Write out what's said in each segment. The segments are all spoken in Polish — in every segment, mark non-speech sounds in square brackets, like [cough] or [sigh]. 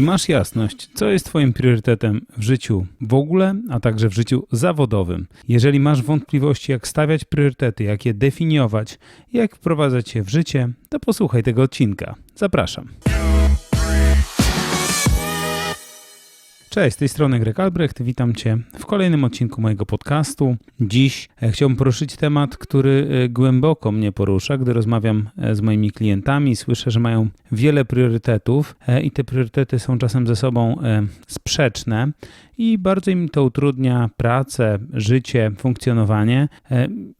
Czy masz jasność, co jest Twoim priorytetem w życiu w ogóle, a także w życiu zawodowym? Jeżeli masz wątpliwości, jak stawiać priorytety, jak je definiować, jak wprowadzać je w życie, to posłuchaj tego odcinka. Zapraszam. Cześć, z tej strony Greg Albrecht, witam Cię w kolejnym odcinku mojego podcastu. Dziś e, chciałbym poruszyć temat, który e, głęboko mnie porusza, gdy rozmawiam e, z moimi klientami. Słyszę, że mają wiele priorytetów i te priorytety są czasem ze sobą sprzeczne i bardzo im to utrudnia pracę, życie, funkcjonowanie.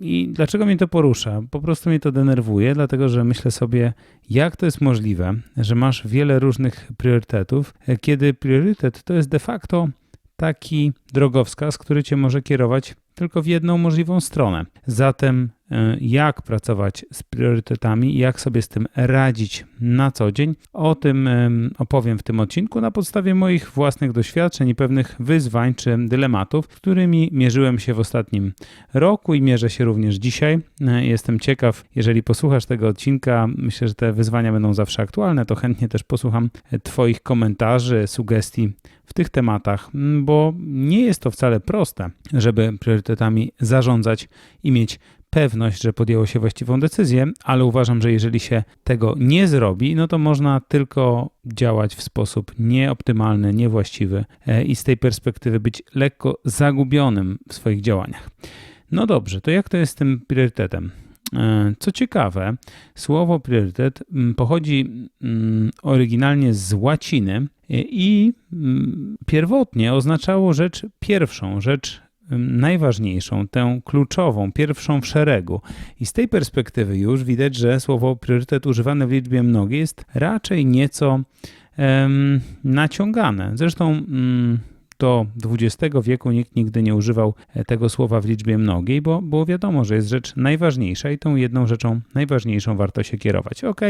I dlaczego mnie to porusza? Po prostu mnie to denerwuje, dlatego że myślę sobie, jak to jest możliwe, że masz wiele różnych priorytetów, kiedy priorytet to jest de facto taki drogowskaz, który cię może kierować tylko w jedną możliwą stronę. Zatem e, jak pracować z priorytetami, jak sobie z tym radzić na co dzień. O tym opowiem w tym odcinku na podstawie moich własnych doświadczeń i pewnych wyzwań czy dylematów, którymi mierzyłem się w ostatnim roku i mierzę się również dzisiaj. E, jestem ciekaw, jeżeli posłuchasz tego odcinka, myślę, że te wyzwania będą zawsze aktualne, to chętnie też posłucham Twoich komentarzy, sugestii w tych tematach, bo nie jest to wcale proste, żeby priorytetami zarządzać i mieć pewność, że podjęło się właściwą decyzję, ale uważam, że jeżeli się tego nie zrobi, no to można tylko działać w sposób nieoptymalny, niewłaściwy e, i z tej perspektywy być lekko zagubionym w swoich działaniach. No dobrze, to jak to jest z tym priorytetem? E, co ciekawe, słowo priorytet pochodzi oryginalnie z łaciny i mm, pierwotnie oznaczało rzecz pierwszą, rzecz najważniejszą, tę kluczową, pierwszą w szeregu. I z tej perspektywy już widać, że słowo priorytet używane w liczbie mnogiej jest raczej nieco naciągane. Zresztą um, do XX wieku nikt nigdy nie używał e, tego słowa w liczbie mnogiej, bo było wiadomo, że jest rzecz najważniejsza i tą jedną rzeczą najważniejszą warto się kierować. Ok,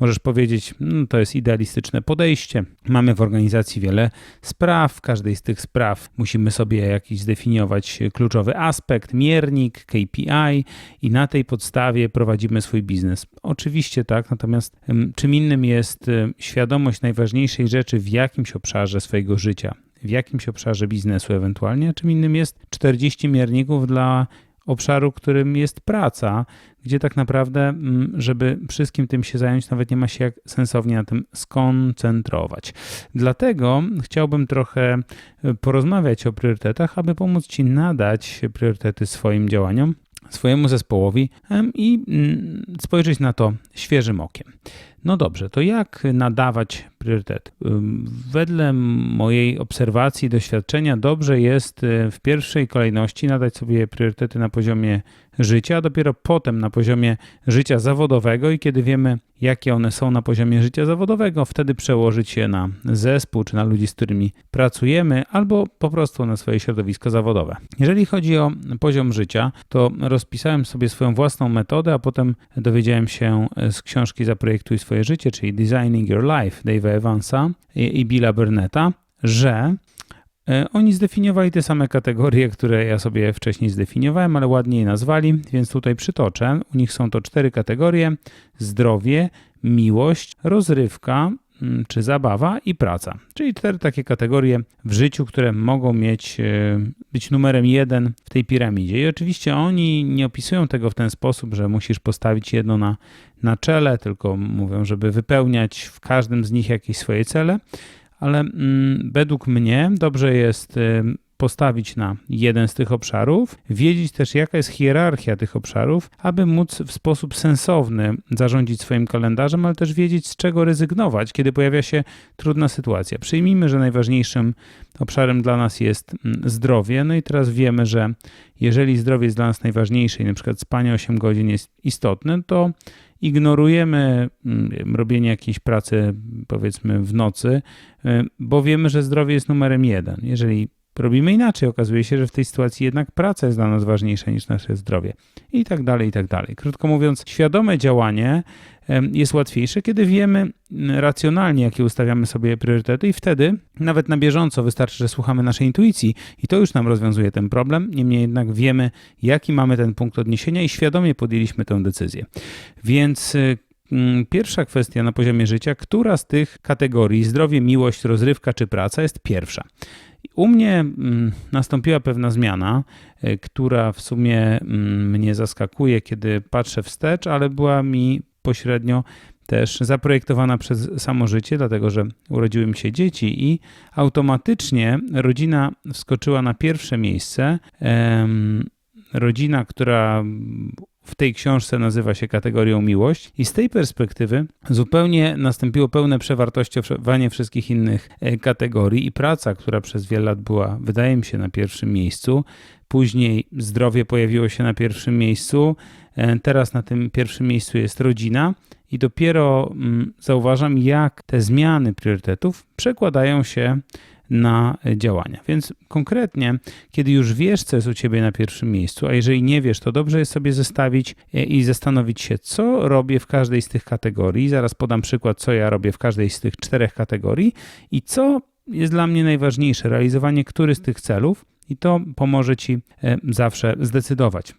możesz powiedzieć, no, to jest idealistyczne podejście. Mamy w organizacji wiele spraw, w każdej z tych spraw musimy sobie jakiś zdefiniować kluczowy aspekt, miernik, KPI i na tej podstawie prowadzimy swój biznes. Oczywiście tak, natomiast czym innym jest świadomość najważniejszej rzeczy w jakimś obszarze swojego życia w jakimś obszarze biznesu ewentualnie, a czym innym jest 40 mierników dla obszaru, którym jest praca, gdzie tak naprawdę, mm, żeby wszystkim tym się zająć, nawet nie ma się jak sensownie na tym skoncentrować. Dlatego chciałbym trochę e, porozmawiać o priorytetach, aby pomóc Ci nadać priorytety swoim działaniom, swojemu zespołowi i mm, spojrzeć na to świeżym okiem. No dobrze, to jak nadawać priorytet? Wedle mojej obserwacji i doświadczenia dobrze jest y, w pierwszej kolejności nadać sobie priorytety na poziomie życia, a dopiero potem na poziomie życia zawodowego i kiedy wiemy, jakie one są na poziomie życia zawodowego, wtedy przełożyć je na zespół czy na ludzi, z którymi pracujemy, albo po prostu na swoje środowisko zawodowe. Jeżeli chodzi o poziom życia, to rozpisałem sobie swoją własną metodę, a potem dowiedziałem się z książki Zaprojektuj swoje życie, czyli Designing Your Life Dave'a Evansa i Billa Burnetta, że e, oni zdefiniowali te same kategorie, które ja sobie wcześniej zdefiniowałem, ale ładniej nazwali, więc tutaj przytoczę. U nich są to cztery kategorie: zdrowie, miłość, rozrywka, czy zabawa i praca. Czyli cztery takie kategorie w życiu, które mogą mieć, e, być numerem jeden w tej piramidzie. I oczywiście oni nie opisują tego w ten sposób, że musisz postawić jedno na, na czele, tylko mówią, żeby wypełniać w każdym z nich jakieś swoje cele. Ale mm, według mnie dobrze jest e, postawić na jeden z tych obszarów, wiedzieć też jaka jest hierarchia tych obszarów, aby móc w sposób sensowny zarządzić swoim kalendarzem, ale też wiedzieć z czego rezygnować, kiedy pojawia się trudna sytuacja. Przyjmijmy, że najważniejszym obszarem dla nas jest mm, zdrowie, no i teraz wiemy, że jeżeli zdrowie jest dla nas najważniejsze i na przykład spanie 8 godzin jest istotne, to ignorujemy mm, robienie jakiejś pracy, powiedzmy, w nocy, y, bo wiemy, że zdrowie jest numerem jeden. Jeżeli robimy inaczej. Okazuje się, że w tej sytuacji jednak praca jest dla nas ważniejsza niż nasze zdrowie. I tak dalej, i tak dalej. Krótko mówiąc, świadome działanie jest łatwiejsze, kiedy wiemy racjonalnie, jakie ustawiamy sobie priorytety, i wtedy nawet na bieżąco wystarczy, że słuchamy naszej intuicji, i to już nam rozwiązuje ten problem. Niemniej jednak wiemy, jaki mamy ten punkt odniesienia, i świadomie podjęliśmy tę decyzję. Więc y, mm, pierwsza kwestia na poziomie życia, która z tych kategorii zdrowie, miłość, rozrywka czy praca jest pierwsza. U mnie mm, nastąpiła pewna zmiana, y, która w sumie mm, mnie zaskakuje, kiedy patrzę wstecz, ale była mi pośrednio też zaprojektowana przez samo życie, dlatego że urodziły mi się dzieci i automatycznie rodzina wskoczyła na pierwsze miejsce. Rodzina, która w tej książce nazywa się kategorią miłość, i z tej perspektywy zupełnie nastąpiło pełne przewartościowanie wszystkich innych e, kategorii i praca, która przez wiele lat była, wydaje mi się, na pierwszym miejscu. Później zdrowie pojawiło się na pierwszym miejscu, e, teraz na tym pierwszym miejscu jest rodzina, i dopiero mm, zauważam, jak te zmiany priorytetów przekładają się na działania. Więc konkretnie, kiedy już wiesz, co jest u ciebie na pierwszym miejscu, a jeżeli nie wiesz, to dobrze jest sobie zestawić e, i zastanowić się, co robię w każdej z tych kategorii. Zaraz podam przykład, co ja robię w każdej z tych czterech kategorii i co jest dla mnie najważniejsze, realizowanie który z tych celów, i to pomoże ci e, zawsze zdecydować.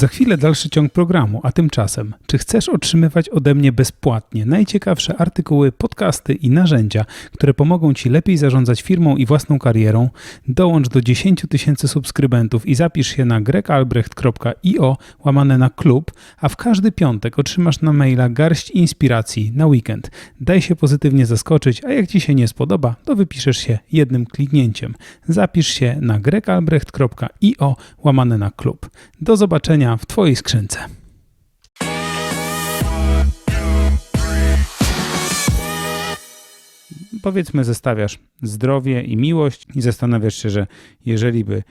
Za chwilę dalszy ciąg programu, a tymczasem, czy chcesz otrzymywać ode mnie bezpłatnie najciekawsze artykuły, podcasty i narzędzia, które pomogą Ci lepiej zarządzać firmą i własną karierą? Dołącz do 10 tysięcy subskrybentów i zapisz się na gregalbrecht.io łamane na klub, a w każdy piątek otrzymasz na maila garść inspiracji na weekend. Daj się pozytywnie zaskoczyć, a jak Ci się nie spodoba, to wypiszesz się jednym kliknięciem. Zapisz się na gregalbrecht.io łamane na klub. Do zobaczenia w Twojej skrzynce. Powiedzmy, zestawiasz zdrowie i miłość i zastanawiasz się, że jeżeli by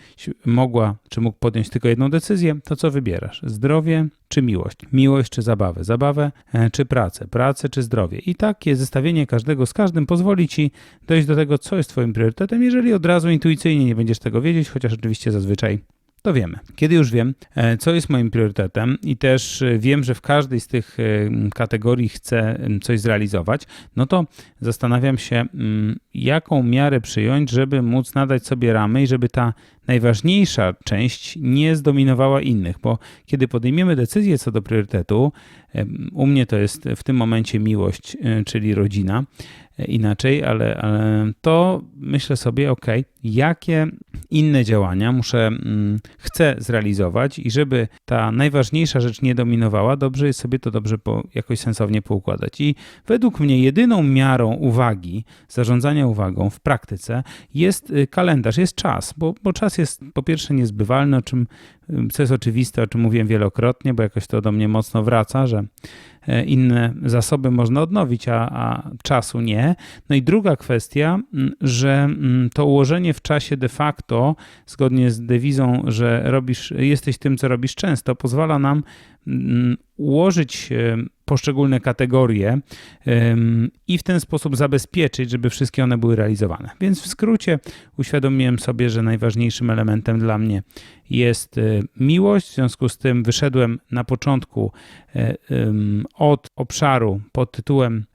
mogła, czy mógł podjąć tylko jedną decyzję, to co wybierasz? Zdrowie czy miłość? Miłość czy zabawę? Zabawę e, czy pracę? Pracę czy zdrowie? I takie zestawienie każdego z każdym pozwoli ci dojść do tego, co jest Twoim priorytetem, jeżeli od razu intuicyjnie nie będziesz tego wiedzieć, chociaż oczywiście zazwyczaj to wiemy. Kiedy już wiem, e, co jest moim priorytetem i też e, wiem, że w każdej z tych e, kategorii chcę coś zrealizować, no to zastanawiam się, jaką miarę przyjąć, żeby móc nadać sobie ramy i żeby ta najważniejsza część nie zdominowała innych, bo kiedy podejmiemy decyzję co do priorytetu, u mnie to jest w tym momencie miłość, czyli rodzina, inaczej, ale, ale to myślę sobie, ok, jakie inne działania muszę, mm, chcę zrealizować i żeby ta najważniejsza rzecz nie dominowała, dobrze jest sobie to dobrze po, jakoś sensownie poukładać. I według mnie jedyną miarą uwagi, zarządzania uwagą w praktyce jest y, kalendarz, jest czas, bo, bo czas jest po pierwsze niezbywalny, o czym, co jest oczywiste, o czym mówiłem wielokrotnie, bo jakoś to do mnie mocno wraca, że E, inne zasoby można odnowić, a, a czasu nie. No i druga kwestia, że to ułożenie w czasie de facto, zgodnie z dewizą, że robisz, jesteś tym, co robisz często, pozwala nam ułożyć poszczególne kategorie i w ten sposób zabezpieczyć, żeby wszystkie one były realizowane. Więc w skrócie uświadomiłem sobie, że najważniejszym elementem dla mnie jest e, miłość. W związku z tym wyszedłem na początku e, od obszaru pod tytułem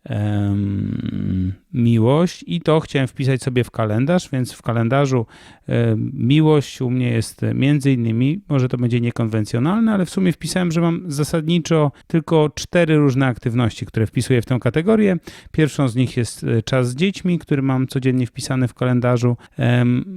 miłość i to chciałem wpisać sobie w kalendarz, więc w kalendarzu miłość u mnie jest między innymi, może to będzie niekonwencjonalne, ale w sumie wpisałem, że mam zasadniczo tylko cztery różne aktywności, które wpisuję w tę kategorię. Pierwszą z nich jest e, czas z dziećmi, który mam codziennie wpisany w kalendarzu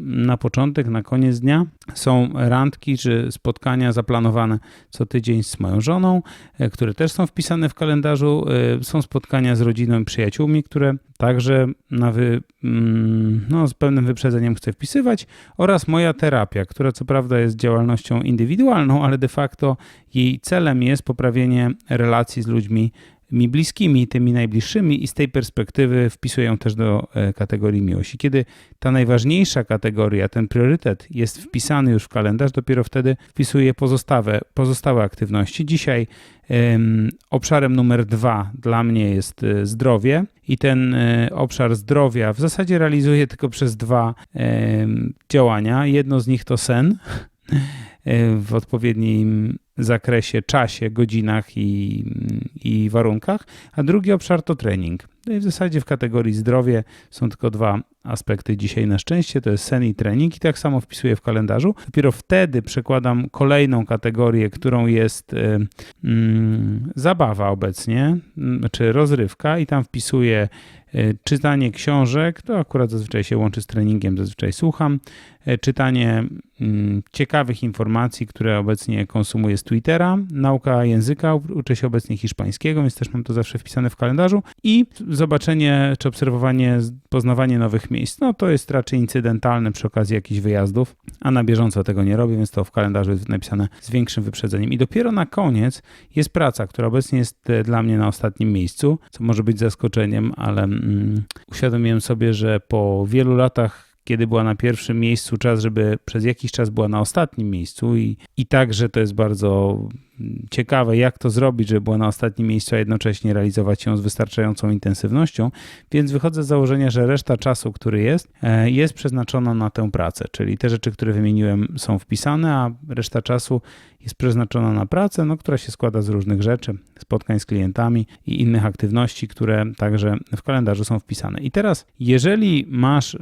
na początek, na koniec dnia. Są randki czy spotkania zaplanowane co tydzień z moją żoną, e, które też są wpisane w kalendarzu. E, są spotkania z rodziną i przyjaciółmi, które także na wy, mm, no, z pewnym wyprzedzeniem chcę wpisywać, oraz moja terapia, która co prawda jest działalnością indywidualną, ale de facto jej celem jest poprawienie relacji z ludźmi mi bliskimi, tymi najbliższymi i z tej perspektywy wpisuję też do e, kategorii miłości. Kiedy ta najważniejsza kategoria, ten priorytet jest wpisany już w kalendarz, dopiero wtedy wpisuję pozostałe, pozostałe aktywności. Dzisiaj obszarem numer dwa dla mnie jest e, zdrowie i ten um, obszar zdrowia w zasadzie realizuję tylko przez dwa działania. Jedno z nich to sen [laughs] w odpowiednim zakresie, czasie, godzinach i, i warunkach, a drugi obszar to trening. No i w zasadzie w kategorii zdrowie są tylko dwa aspekty dzisiaj na szczęście, to jest sen i trening i tak samo wpisuję w kalendarzu. Dopiero wtedy przekładam kolejną kategorię, którą jest y, mm, zabawa obecnie, y, czy rozrywka i tam wpisuję y, czytanie książek, to akurat zazwyczaj się łączy z treningiem, zazwyczaj słucham, y, czytanie mm, ciekawych informacji, które obecnie konsumuję z Twittera, nauka języka, uczę się obecnie hiszpańskiego, więc też mam to zawsze wpisane w kalendarzu i zobaczenie czy obserwowanie, poznawanie nowych miejsc. No to jest raczej incydentalne przy okazji jakichś wyjazdów, a na bieżąco tego nie robię, więc to w kalendarzu jest napisane z większym wyprzedzeniem. I dopiero na koniec jest praca, która obecnie jest e, dla mnie na ostatnim miejscu, co może być zaskoczeniem, ale mm, uświadomiłem sobie, że po wielu latach kiedy była na pierwszym miejscu, czas, żeby przez jakiś czas była na ostatnim miejscu i, i także to jest bardzo ciekawe, jak to zrobić, żeby była na ostatnim miejscu, a jednocześnie realizować ją z wystarczającą intensywnością, więc wychodzę z założenia, że reszta czasu, który jest, e, jest przeznaczona na tę pracę, czyli te rzeczy, które wymieniłem są wpisane, a reszta czasu jest przeznaczona na pracę, no, która się składa z różnych rzeczy, spotkań z klientami i innych aktywności, które także w kalendarzu są wpisane. I teraz, jeżeli masz y,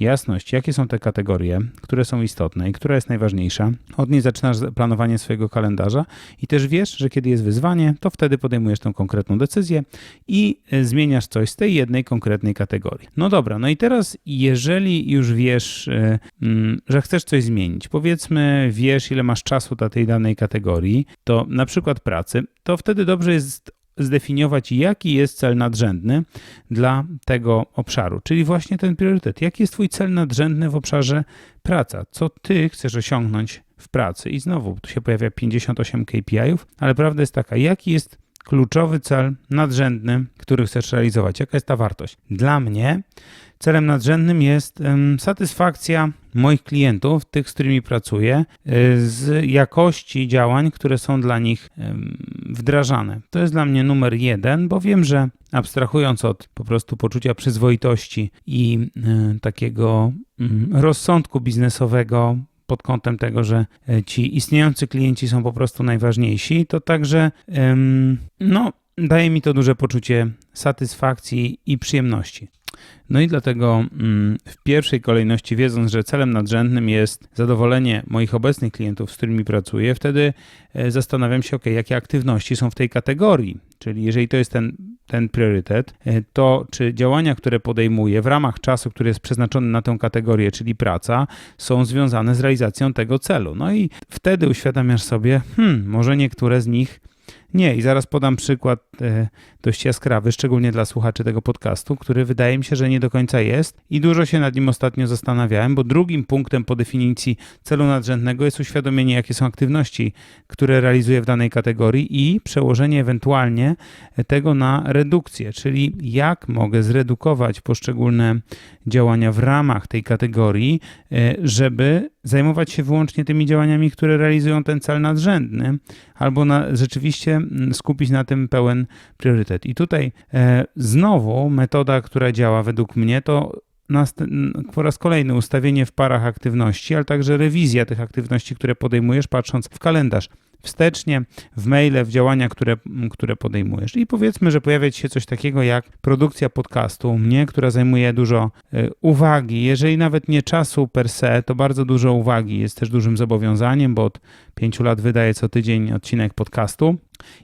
jasność, jakie są te kategorie, które są istotne i która jest najważniejsza, od niej zaczynasz planowanie swojego kalendarza i też wiesz, że kiedy jest wyzwanie, to wtedy podejmujesz tą konkretną decyzję i y, zmieniasz coś z tej jednej konkretnej kategorii. No dobra, no i teraz, jeżeli już wiesz, y, y, że chcesz coś zmienić, powiedzmy, wiesz, ile masz czasu dla tej danej kategorii, to na przykład pracy, to wtedy dobrze jest zdefiniować, jaki jest cel nadrzędny dla tego obszaru, czyli właśnie ten priorytet. Jaki jest Twój cel nadrzędny w obszarze praca? Co Ty chcesz osiągnąć w pracy? I znowu tu się pojawia 58 KPI-ów, ale prawda jest taka, jaki jest kluczowy cel nadrzędny, który chcesz realizować? Jaka jest ta wartość? Dla mnie celem nadrzędnym jest satysfakcja moich klientów, tych, z którymi pracuję, y, z jakości działań, które są dla nich wdrażane. To jest dla mnie numer jeden, bo wiem, że abstrahując od po prostu poczucia przyzwoitości i y, takiego mm, rozsądku biznesowego, pod kątem tego, że e, ci istniejący klienci są po prostu najważniejsi, to także no, daje mi to duże poczucie satysfakcji i przyjemności. No i dlatego mm, w pierwszej kolejności, wiedząc, że celem nadrzędnym jest zadowolenie moich obecnych klientów, z którymi pracuję, wtedy e, zastanawiam się, ok, jakie aktywności są w tej kategorii. Czyli jeżeli to jest ten, ten priorytet, e, to czy działania, które podejmuję w ramach czasu, który jest przeznaczony na tę kategorię, czyli praca, są związane z realizacją tego celu. No i wtedy uświadamiasz sobie, hmm, może niektóre z nich nie, i zaraz podam przykład e, dość jaskrawy, szczególnie dla słuchaczy tego podcastu, który wydaje mi się, że nie do końca jest i dużo się nad nim ostatnio zastanawiałem, bo drugim punktem po definicji celu nadrzędnego jest uświadomienie, jakie są aktywności, które realizuję w danej kategorii i przełożenie ewentualnie tego na redukcję, czyli jak mogę zredukować poszczególne działania w ramach tej kategorii, e, żeby zajmować się wyłącznie tymi działaniami, które realizują ten cel nadrzędny, albo na, rzeczywiście mm, skupić na tym pełen priorytet. I tutaj e, znowu metoda, która działa według mnie, to po raz kolejny ustawienie w parach aktywności, ale także rewizja tych aktywności, które podejmujesz, patrząc w kalendarz wstecznie, w maile, w działania, które, które podejmujesz. I powiedzmy, że pojawia ci się coś takiego jak produkcja podcastu u mnie, która zajmuje dużo y, uwagi. Jeżeli nawet nie czasu per se, to bardzo dużo uwagi. Jest też dużym zobowiązaniem, bo od pięciu lat wydaję co tydzień odcinek podcastu.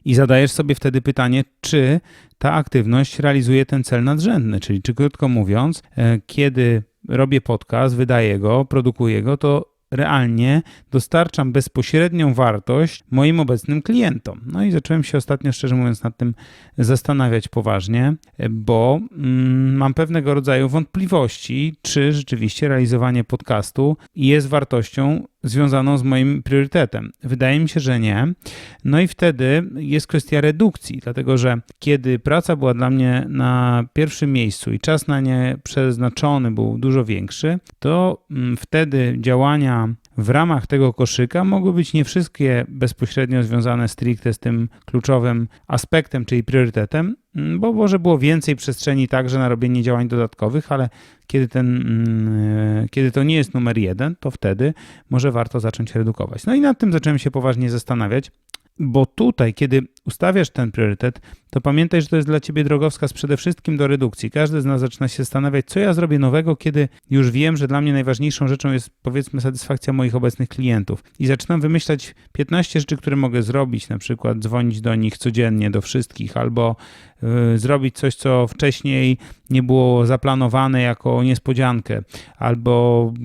I zadajesz sobie wtedy pytanie, czy ta aktywność realizuje ten cel nadrzędny, czyli czy krótko mówiąc, e, kiedy robię podcast, wydaję go, produkuję go, to realnie dostarczam bezpośrednią wartość moim obecnym klientom. No i zacząłem się ostatnio, szczerze mówiąc, nad tym zastanawiać poważnie, bo mm, mam pewnego rodzaju wątpliwości, czy rzeczywiście realizowanie podcastu jest wartością związaną z moim priorytetem? Wydaje mi się, że nie. No i wtedy jest kwestia redukcji, dlatego że kiedy praca była dla mnie na pierwszym miejscu i czas na nie przeznaczony był dużo większy, to mm, wtedy działania w ramach tego koszyka mogły być nie wszystkie bezpośrednio związane stricte z tym kluczowym aspektem, czyli priorytetem, bo może było więcej przestrzeni także na robienie działań dodatkowych, ale kiedy, ten, mm, e, kiedy to nie jest numer jeden, to wtedy może warto zacząć redukować. No i nad tym zacząłem się poważnie zastanawiać, bo tutaj, kiedy ustawiasz ten priorytet, to pamiętaj, że to jest dla ciebie drogowskaz przede wszystkim do redukcji. Każdy z nas zaczyna się zastanawiać, co ja zrobię nowego, kiedy już wiem, że dla mnie najważniejszą rzeczą jest powiedzmy satysfakcja moich obecnych klientów. I zaczynam wymyślać 15 rzeczy, które mogę zrobić, na przykład dzwonić do nich codziennie, do wszystkich, albo y, zrobić coś, co wcześniej nie było zaplanowane jako niespodziankę, albo y,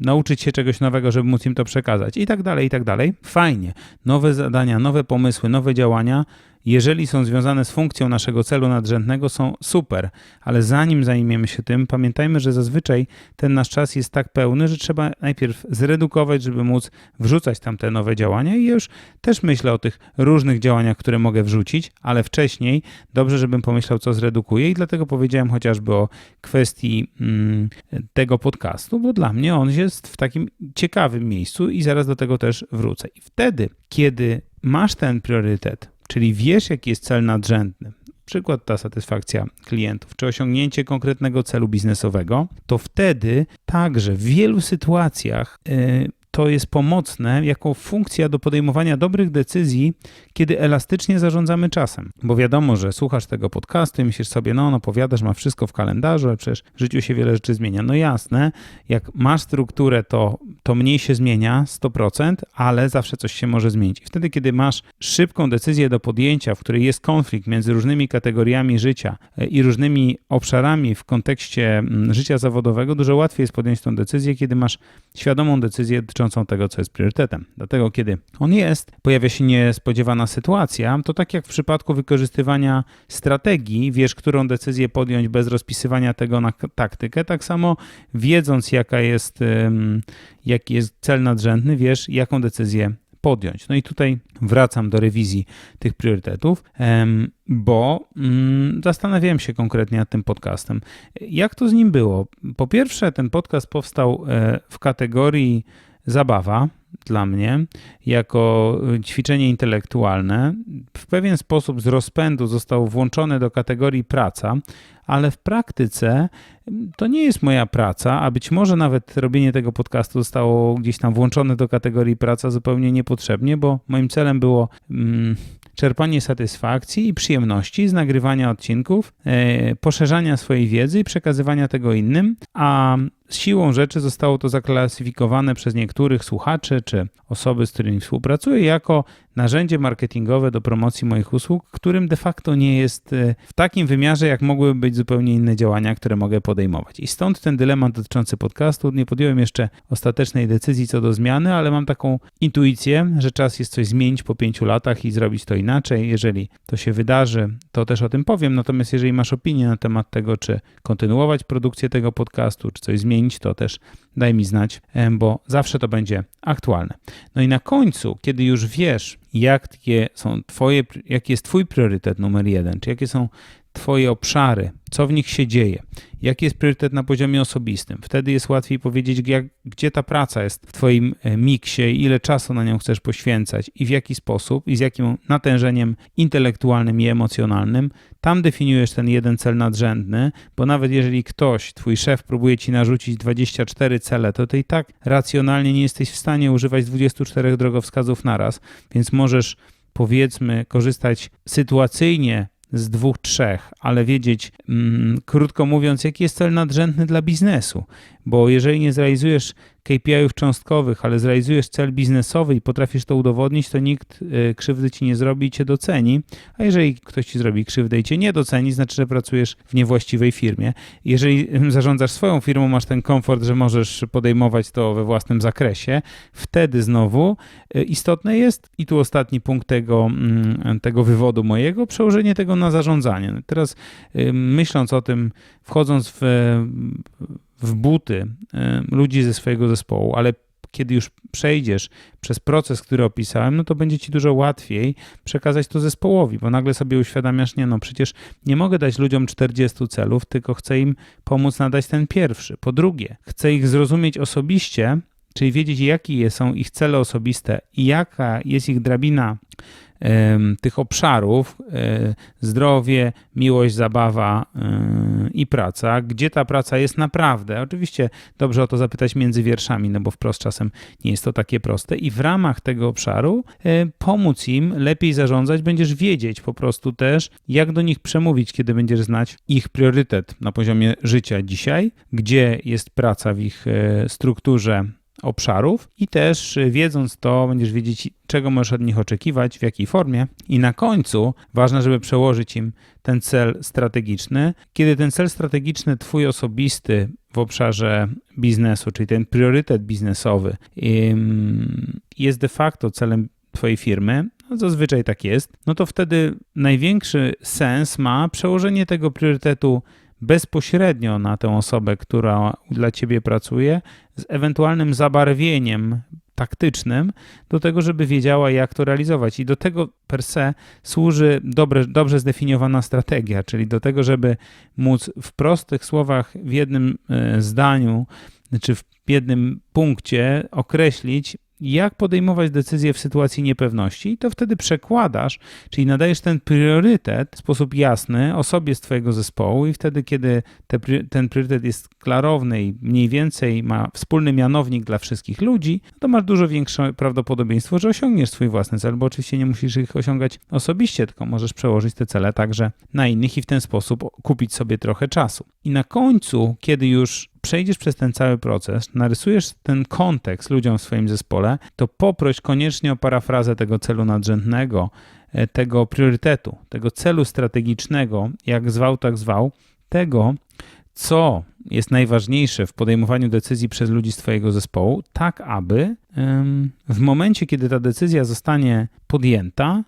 nauczyć się czegoś nowego, żeby móc im to przekazać i tak dalej, i tak dalej. Fajnie. Nowe zadania, nowe pomysły, nowe działania jeżeli są związane z funkcją naszego celu nadrzędnego, są super, ale zanim zajmiemy się tym, pamiętajmy, że zazwyczaj ten nasz czas jest tak pełny, że trzeba najpierw zredukować, żeby móc wrzucać tam te nowe działania i już też myślę o tych różnych działaniach, które mogę wrzucić, ale wcześniej dobrze, żebym pomyślał, co zredukuję i dlatego powiedziałem chociażby o kwestii mm, tego podcastu, bo dla mnie on jest w takim ciekawym miejscu i zaraz do tego też wrócę. I wtedy, kiedy masz ten priorytet, czyli wiesz, jaki jest cel nadrzędny, przykład ta satysfakcja klientów, czy osiągnięcie konkretnego celu biznesowego, to wtedy także w wielu sytuacjach yy, to jest pomocne jako funkcja do podejmowania dobrych decyzji, kiedy elastycznie zarządzamy czasem. Bo wiadomo, że słuchasz tego podcastu i myślisz sobie, no, no powiadasz, ma wszystko w kalendarzu, ale przecież w życiu się wiele rzeczy zmienia. No jasne, jak masz strukturę, to, to mniej się zmienia, 100%, ale zawsze coś się może zmienić. I wtedy, kiedy masz szybką decyzję do podjęcia, w której jest konflikt między różnymi kategoriami życia e, i różnymi obszarami w kontekście mm, życia zawodowego, dużo łatwiej jest podjąć tą decyzję, kiedy masz świadomą decyzję dotyczącą tego, co jest priorytetem. Dlatego, kiedy on jest, pojawia się niespodziewana sytuacja, to tak jak w przypadku wykorzystywania strategii, wiesz, którą decyzję podjąć bez rozpisywania tego na taktykę, tak samo wiedząc, jaka jest, jaki jest cel nadrzędny, wiesz, jaką decyzję podjąć. No i tutaj wracam do rewizji tych priorytetów, bo mm, zastanawiałem się konkretnie nad tym podcastem. Jak to z nim było? Po pierwsze, ten podcast powstał e, w kategorii zabawa dla mnie jako ćwiczenie intelektualne. W pewien sposób z rozpędu został włączony do kategorii praca, ale w praktyce to nie jest moja praca, a być może nawet robienie tego podcastu zostało gdzieś tam włączone do kategorii praca zupełnie niepotrzebnie, bo moim celem było. Mm, czerpanie satysfakcji i przyjemności z nagrywania odcinków, e, poszerzania swojej wiedzy i przekazywania tego innym, a siłą rzeczy zostało to zaklasyfikowane przez niektórych słuchaczy czy osoby, z którymi współpracuję, jako narzędzie marketingowe do promocji moich usług, którym de facto nie jest e, w takim wymiarze, jak mogłyby być zupełnie inne działania, które mogę podejmować. I stąd ten dylemat dotyczący podcastu. Nie podjąłem jeszcze ostatecznej decyzji co do zmiany, ale mam taką intuicję, że czas jest coś zmienić po pięciu latach i zrobić to inaczej. Jeżeli to się wydarzy, to też o tym powiem. Natomiast jeżeli masz opinię na temat tego, czy kontynuować produkcję tego podcastu, czy coś zmienić, to też daj mi znać, bo zawsze to będzie aktualne. No i na końcu, kiedy już wiesz, jakie są twoje, jaki jest Twój priorytet numer jeden, czy jakie są Twoje obszary, co w nich się dzieje, jaki jest priorytet na poziomie osobistym. Wtedy jest łatwiej powiedzieć, jak, gdzie ta praca jest w Twoim e, miksie, ile czasu na nią chcesz poświęcać i w jaki sposób i z jakim natężeniem intelektualnym i emocjonalnym. Tam definiujesz ten jeden cel nadrzędny, bo nawet jeżeli ktoś, Twój szef, próbuje Ci narzucić 24 cele, to Ty i tak racjonalnie nie jesteś w stanie używać 24 drogowskazów naraz, więc możesz powiedzmy korzystać sytuacyjnie z dwóch, trzech, ale wiedzieć, mm, krótko mówiąc, jaki jest cel nadrzędny dla biznesu. Bo jeżeli nie zrealizujesz KPI-ów cząstkowych, ale zrealizujesz cel biznesowy i potrafisz to udowodnić, to nikt y, krzywdy ci nie zrobi i cię doceni. A jeżeli ktoś ci zrobi krzywdę i cię nie doceni, znaczy, że pracujesz w niewłaściwej firmie. Jeżeli zarządzasz swoją firmą, masz ten komfort, że możesz podejmować to we własnym zakresie, wtedy znowu y, istotne jest, i tu ostatni punkt tego, mm, tego wywodu mojego, przełożenie tego na zarządzanie. Teraz y, myśląc o tym, wchodząc w w buty ludzi ze swojego zespołu, ale kiedy już przejdziesz przez proces, który opisałem, no to będzie ci dużo łatwiej przekazać to zespołowi, bo nagle sobie uświadamiasz, nie no, przecież nie mogę dać ludziom 40 celów, tylko chcę im pomóc nadać ten pierwszy. Po drugie, chcę ich zrozumieć osobiście, czyli wiedzieć, jakie są ich cele osobiste i jaka jest ich drabina tych obszarów e, zdrowie, miłość, zabawa e, i praca, gdzie ta praca jest naprawdę. Oczywiście dobrze o to zapytać między wierszami, no bo wprost czasem nie jest to takie proste i w ramach tego obszaru e, pomóc im lepiej zarządzać, będziesz wiedzieć po prostu też, jak do nich przemówić, kiedy będziesz znać ich priorytet na poziomie życia dzisiaj, gdzie jest praca w ich strukturze obszarów i też y, wiedząc to, będziesz wiedzieć, czego możesz od nich oczekiwać, w jakiej formie. I na końcu ważne, żeby przełożyć im ten cel strategiczny. Kiedy ten cel strategiczny, twój osobisty w obszarze biznesu, czyli ten priorytet biznesowy, jest de facto celem Twojej firmy, no zazwyczaj tak jest, no to wtedy największy sens ma przełożenie tego priorytetu bezpośrednio na tę osobę, która dla ciebie pracuje, z ewentualnym zabarwieniem taktycznym do tego, żeby wiedziała, jak to realizować. I do tego per se służy dobre, dobrze zdefiniowana strategia, czyli do tego, żeby móc w prostych słowach, w jednym e, zdaniu czy w jednym punkcie określić, jak podejmować decyzje w sytuacji niepewności, i to wtedy przekładasz, czyli nadajesz ten priorytet w sposób jasny osobie z Twojego zespołu, i wtedy, kiedy te, ten priorytet jest klarowny i mniej więcej ma wspólny mianownik dla wszystkich ludzi, to masz dużo większe prawdopodobieństwo, że osiągniesz swój własny cel, bo oczywiście nie musisz ich osiągać osobiście, tylko możesz przełożyć te cele także na innych i w ten sposób kupić sobie trochę czasu. I na końcu, kiedy już przejdziesz przez ten cały proces, narysujesz ten kontekst ludziom w swoim zespole, to poproś koniecznie o parafrazę tego celu nadrzędnego, e, tego priorytetu, tego celu strategicznego, jak zwał, tak zwał, tego, co jest najważniejsze w podejmowaniu decyzji przez ludzi z Twojego zespołu, tak aby w momencie, kiedy ta decyzja zostanie podjęta,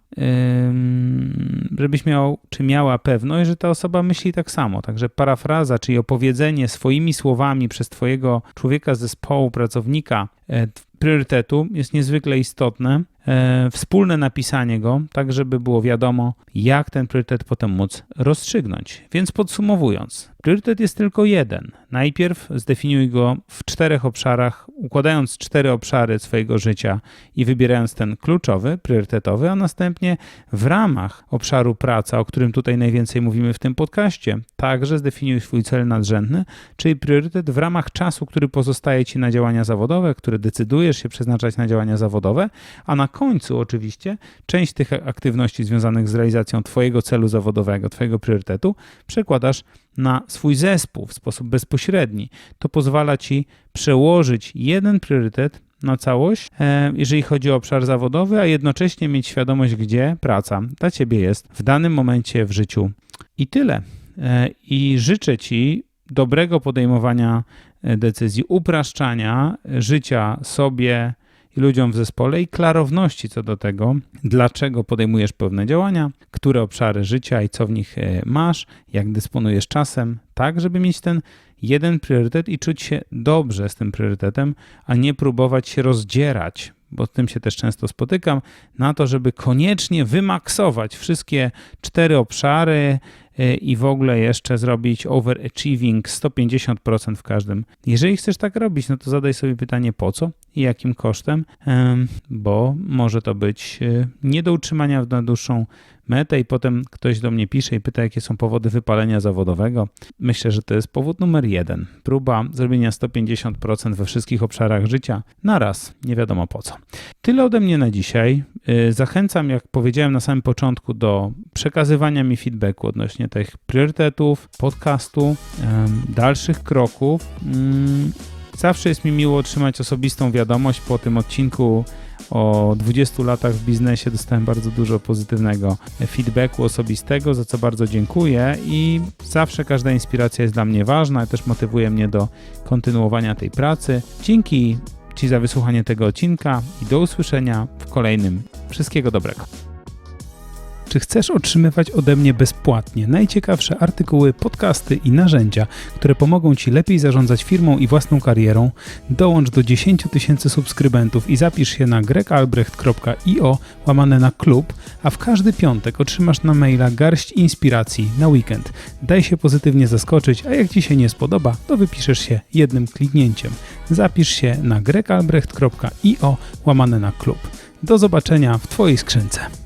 żebyś miał czy miała pewność, że ta osoba myśli tak samo. Także parafraza, czyli opowiedzenie swoimi słowami przez Twojego człowieka z zespołu, pracownika e, priorytetu jest niezwykle istotne. E, wspólne napisanie go, tak żeby było wiadomo, jak ten priorytet potem móc rozstrzygnąć. Więc podsumowując, priorytet jest tylko jeden. Najpierw zdefiniuj go w czterech obszarach, układając cztery obszary swojego życia i wybierając ten kluczowy, priorytetowy, a następnie w ramach obszaru praca, o którym tutaj najwięcej mówimy w tym podcaście, także zdefiniuj swój cel nadrzędny, czyli priorytet w ramach czasu, który pozostaje Ci na działania zawodowe, który decydujesz się przeznaczać na działania zawodowe, a na końcu oczywiście część tych aktywności związanych z realizacją Twojego celu zawodowego, Twojego priorytetu przekładasz na swój zespół w sposób bezpośredni. To pozwala Ci przełożyć jeden priorytet na całość, e, jeżeli chodzi o obszar zawodowy, a jednocześnie mieć świadomość, gdzie praca dla Ciebie jest w danym momencie w życiu. I tyle. E, I życzę Ci dobrego podejmowania e, decyzji, upraszczania życia sobie, ludziom w zespole i klarowności co do tego, dlaczego podejmujesz pewne działania, które obszary życia i co w nich e, masz, jak dysponujesz czasem, tak żeby mieć ten jeden priorytet i czuć się dobrze z tym priorytetem, a nie próbować się rozdzierać bo z tym się też często spotykam, na to, żeby koniecznie wymaksować wszystkie cztery obszary i w ogóle jeszcze zrobić overachieving 150% w każdym. Jeżeli chcesz tak robić, no to zadaj sobie pytanie po co i jakim kosztem, bo może to być y, nie do utrzymania na dłuższą metę i potem ktoś do mnie pisze i pyta, jakie są powody wypalenia zawodowego. Myślę, że to jest powód numer jeden. Próba zrobienia 150% we wszystkich obszarach życia na raz, nie wiadomo po co. Tyle ode mnie na dzisiaj. Y, zachęcam, jak powiedziałem na samym początku, do przekazywania mi feedbacku odnośnie tych priorytetów, podcastu, dalszych kroków. Mm, zawsze jest mi miło otrzymać osobistą wiadomość po tym odcinku o 20 latach w biznesie dostałem bardzo dużo pozytywnego feedbacku osobistego, za co bardzo dziękuję i zawsze każda inspiracja jest dla mnie ważna i też motywuje mnie do kontynuowania tej pracy. Dzięki Ci za wysłuchanie tego odcinka i do usłyszenia w kolejnym. Wszystkiego dobrego. Czy chcesz otrzymywać ode mnie bezpłatnie najciekawsze artykuły, podcasty i narzędzia, które pomogą Ci lepiej zarządzać firmą i własną karierą? Dołącz do 10 tysięcy subskrybentów i zapisz się na gregalbrecht.io łamane na klub, a w każdy piątek otrzymasz na maila garść inspiracji na weekend. Daj się pozytywnie zaskoczyć, a jak Ci się nie spodoba, to wypiszesz się jednym kliknięciem. Zapisz się na gregalbrecht.io łamane na klub. Do zobaczenia w Twojej skrzynce.